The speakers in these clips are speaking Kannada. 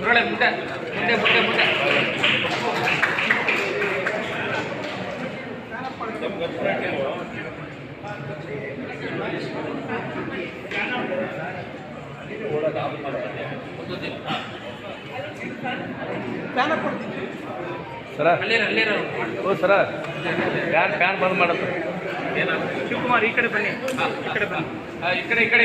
ಒಳ್ಳೆ ಮುಂದೆ ಮುಂದೆ ಮುಂದೆ ಮುಂದೆ. ಸರ ಓ ಸರ ಫ್ಯಾನ್ ಫ್ಯಾನ್ ಬಂದ್ ಮಾಡತ್ತ. ಶಿವಕುಮಾರ್ ಈ ಕಡೆ ಬನ್ನಿ ಈ ಕಡೆ ಬನ್ನಿ ಈ ಕಡೆ ಈ ಕಡೆ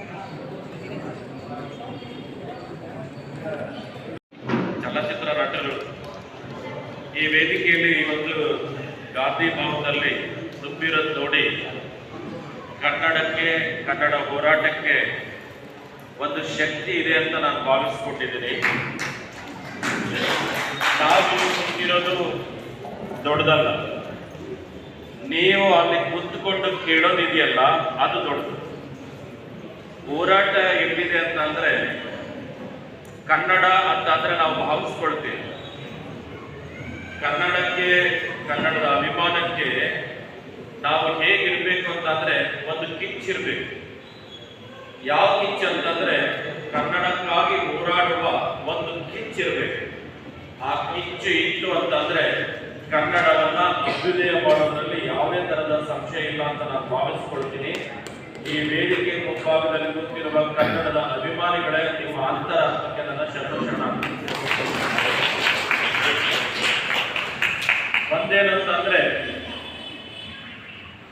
ಚಲನಚಿತ್ರ ನಟರು. ಈ ವೇದಿಕೆಯಲ್ಲಿ ಇವತ್ತು ಗಾಂಧಿ ಭವನದಲ್ಲಿ ತುಂಬಿರೋದು ನೋಡಿ ಕನ್ನಡಕ್ಕೆ, ಕನ್ನಡ ಹೋರಾಟಕ್ಕೆ ಒಂದು ಶಕ್ತಿ ಇದೆ ಅಂತ ನಾನು ಭಾವಿಸ್ಕೊಂಡಿದ್ದೀನಿ ನಾವು ಕೂತಿರೋದು ದೊಡ್ಡದಲ್ಲ. ನೀವು ಅಲ್ಲಿ ಕುತ್ಕೊಂಡು ಕೇಳೋದಿದೆಯಲ್ಲ, ಅದು ದೊಡ್ಡದು. ಹೋರಾಟ ಎಲ್ಲಿದೆ ಅಂತಂದ್ರೆ ಕನ್ನಡ ಅಂತಂದ್ರೆ ನಾವು ಭಾವಿಸ್ಕೊಳ್ತೇವೆ. ಕನ್ನಡಕ್ಕೆ, ಕನ್ನಡದ ಅಭಿಮಾನಕ್ಕೆ ನಾವು ಹೇಗಿರ್ಬೇಕು ಅಂತಂದ್ರೆ ಒಂದು ಕಿಚ್ಚಿರ್ಬೇಕು ಯಾವ ಕಿಚ್ಚು ಅಂತಂದ್ರೆ ಕನ್ನಡಕ್ಕಾಗಿ ಹೋರಾಡುವ ಒಂದು ಕಿಚ್ಚಿರ್ಬೇಕು ಆ ಕಿಚ್ಚು ಇತ್ತು ಅಂತಂದ್ರೆ ಕನ್ನಡವನ್ನ ಅಭ್ಯುದಯ ಮಾಡೋದ್ರಲ್ಲಿ ಯಾವುದೇ ತರಹದ ಸಂಶಯ ಇಲ್ಲ ಅಂತ ನಾನು ಭಾವಿಸ್ಕೊಳ್ತೀನಿ. ಈ ವೇದಿಕೆ ಮುಂಭಾಗದಲ್ಲಿ ಕೂತಿರುವ ಕನ್ನಡದ ಅಭಿಮಾನಿಗಳೇ ನಿಮ್ಮ ಅಂತರಾತ್ಮಕ್ಕೆ ನನ್ನ ಶತಶರಣ ಒಂದೇನಂತಂದ್ರೆ,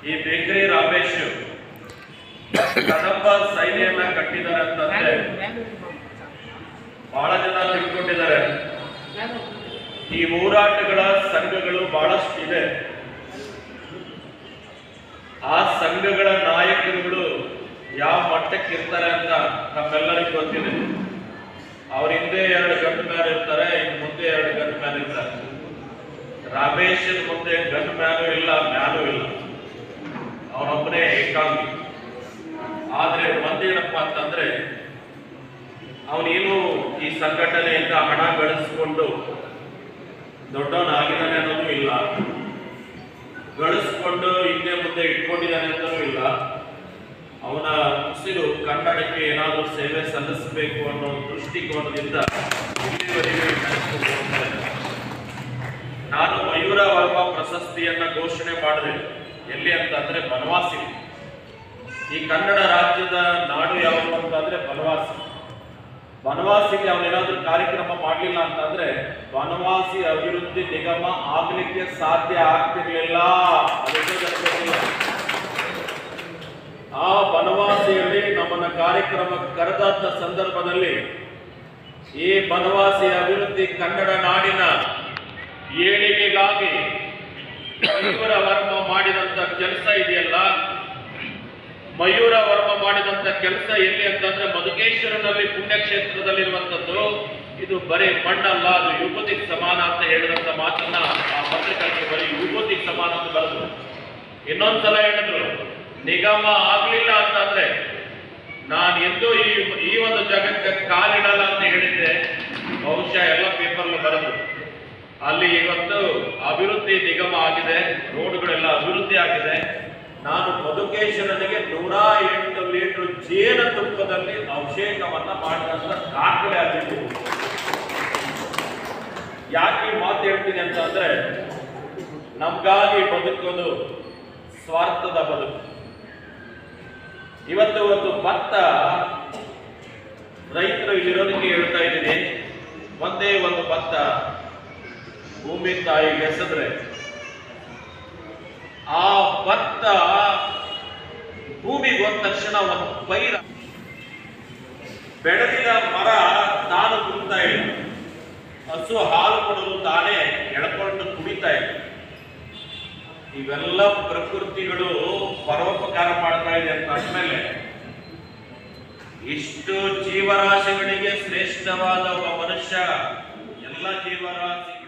ಈ ಬೇಕರಿ ರಾಮೇಶ್ ಕದಂಬ ಸೈನ್ಯನ ಕಟ್ಟಿದ್ದಾರೆ ಅಂತಂದ್ರೆ ಬಹಳ ಜನ ತಿಳ್ಕೊಂಡಿದ್ದಾರೆ. ಈ ಹೋರಾಟಗಳ ಸಂಘಗಳು ಬಹಳಷ್ಟು ಇದೆ ಆ ಸಂಘಗಳ ನಾಯಕರುಗಳು ಯಾವ ಮಟ್ಟಕ್ಕೆ ಇರ್ತಾರೆ ಅಂತ ನಮ್ಮೆಲ್ಲರಿಗೂ ಗೊತ್ತಿದೆ. ಅವ್ರ ಹಿಂದೆ ಎರಡು ಗನ್ ಮ್ಯಾನ್ ಇರ್ತಾರೆ ಇನ್ನು ಮುಂದೆ ಎರಡು ಗನ್ ಮ್ಯಾನ್ ಇರ್ತಾರೆ. ರಮೇಶ್ ಮುಂದೆ ಗನ್ ಮ್ಯಾನು ಇಲ್ಲ ಮ್ಯಾನು ಇಲ್ಲ. ಅವನೊಬ್ಬನೇ ಏಕಾಂಗಿ. ಆದ್ರೆ ಒಂದೇನಪ್ಪ ಅಂತಂದ್ರೆ ಅವನೇನು ಈ ಸಂಘಟನೆಯಿಂದ ಹಣ ಗಳಿಸ್ಕೊಂಡು ದೊಡ್ಡವನಾಗಿದ್ದಾನೆ ಅನ್ನೋದು ಇಲ್ಲ. ಗಳಿಸ್ಕೊಂಡು ಹಿಂದೆ ಮುಂದೆ ಇಟ್ಕೊಂಡಿದ್ದಾನೆ ಅಂತಲೂ ಇಲ್ಲ. ಅವನ ಉಸಿರು ಕನ್ನಡಕ್ಕೆ ಏನಾದರೂ ಸೇವೆ ಸಲ್ಲಿಸಬೇಕು ಅನ್ನೋ ದೃಷ್ಟಿಕೋನದಿಂದ ನಾನು ಮಯೂರ ವರ್ಮ ಪ್ರಶಸ್ತಿಯನ್ನ ಘೋಷಣೆ ಮಾಡಿದೆ. ಎಲ್ಲಿ ಅಂತಂದ್ರೆ ಬನವಾಸಿ ಈ ಕನ್ನಡ ರಾಜ್ಯದ ನಾಡು ಯಾವುದು ಅಂತಂದ್ರೆ ಬನವಾಸಿ. ಬನವಾಸಿಗೆ ಅವನೇನಾದ್ರೂ ಕಾರ್ಯಕ್ರಮ ಮಾಡಲಿಲ್ಲ ಅಂತಂದ್ರೆ ಬನವಾಸಿ ಅಭಿವೃದ್ಧಿ ನಿಗಮ ಆಗ್ಲಿಕ್ಕೆ ಸಾಧ್ಯ ಆಗ್ತಿರ್ಲಿಲ್ಲ. ಆ ಬನವಾಸಿಯಲ್ಲಿ ನಮ್ಮನ್ನ ಕಾರ್ಯಕ್ರಮ ಕರೆದಂತ ಸಂದರ್ಭದಲ್ಲಿ ಈ ಬನವಾಸಿ ಅಭಿವೃದ್ಧಿ ಕನ್ನಡ ನಾಡಿನ ಏಳಿಗೆಗಾಗಿ ವರ್ಮ ಮಾಡಿದಂತ ಕೆಲಸ ಇದೆಯಲ್ಲ ಮಯೂರ ವರ್ಮ ಮಾಡಿದಂತ ಕೆಲಸ ಎಲ್ಲಿ ಅಂತಂದ್ರೆ ಮಧುಕೇಶ್ವರನಲ್ಲಿ ಪುಣ್ಯಕ್ಷೇತ್ರದಲ್ಲಿರುವಂತದ್ದು ಇದು ಬರೀ ಮಣ್ಣಲ್ಲ ಅದು ಯುವತಿಗೆ ಸಮಾನ ಅಂತ ಹೇಳಿದಂತ ಮಾತನ್ನ ಆ ಪತ್ರಿಕೆಗೆ ಬರೀ ಯುವತಿಗೆ ಸಮಾನ ಅಂತ ಬರೆದ್ರು. ಇನ್ನೊಂದ್ಸಲ ಹೇಳಿದ್ರು, ನಿಗಮ ಆಗ್ಲಿಲ್ಲ ಅಂತಂದ್ರೆ ನಾನು ಎಂದೂ ಈ ಈ ಒಂದು ಜಗಕ್ಕೆ ಕಾಲಿಡಲ್ಲ ಅಂತ ಹೇಳಿದ್ದೆ ಬಹುಶಃ ಎಲ್ಲ ಪೇಪರ್ ಬರೆದ್ರು. ಅಲ್ಲಿ ಇವತ್ತು ಅಭಿವೃದ್ಧಿ ನಿಗಮ ಆಗಿದೆ, ರೋಡ್ಗಳೆಲ್ಲ ಅಭಿವೃದ್ಧಿ ಆಗಿದೆ. ನಾನು ಮಧುಕೇಶ್ವರನಿಗೆ ನೂರ ಎಂಟು ಲೀಟರ್ ಜೇನ ತುಪ್ಪದಲ್ಲಿ ಅಭಿಷೇಕವನ್ನ ಮಾಡಿದಂತ ದಾಖಲೆ ಆಗಿತ್ತು ಯಾಕೆ ಮಾತು ಹೇಳ್ತೀನಿ ಅಂತ ಅಂದ್ರೆ, ನಮ್ಗಾಗಿ ಬದುಕೋದು ಸ್ವಾರ್ಥದ ಬದುಕು. ಇವತ್ತು ಒಂದು ಭತ್ತ ರೈತರು ಇಲ್ಲಿರೋದಕ್ಕೆ ಹೇಳ್ತಾ ಇದ್ದೀನಿ. ಒಂದೇ ಒಂದು ಭತ್ತ ಭೂಮಿ ತಾಯಿಗೆ ಎಸೆದ್ರೆ ಆ ಭತ್ತ ಭೂಮಿಗೆ ಹೋದ ತಕ್ಷಣ ಒಂದು ಪೈರ ಬೆಳೆದಿದ ಮರ ತಾನು ಕುಡಿತಾ ಇಲ್ಲ. ಹಸು ಹಾಲು ಕೊಡಲು ತಾನೇ ಎಳ್ಕೊಂಡು ಕುಡಿತಾ ಇಲ್ಲ. ಇವೆಲ್ಲ ಪ್ರಕೃತಿಗಳು ಪರೋಪಕಾರ ಮಾಡ್ತಾ ಇದೆ ಅಂತ ಅಂದಮೇಲೆ ಇಷ್ಟು ಜೀವರಾಶಿಗಳಿಗೆ ಶ್ರೇಷ್ಠವಾದ ಒಬ್ಬ ಮನುಷ್ಯ ಎಲ್ಲ ಜೀವರಾಶಿ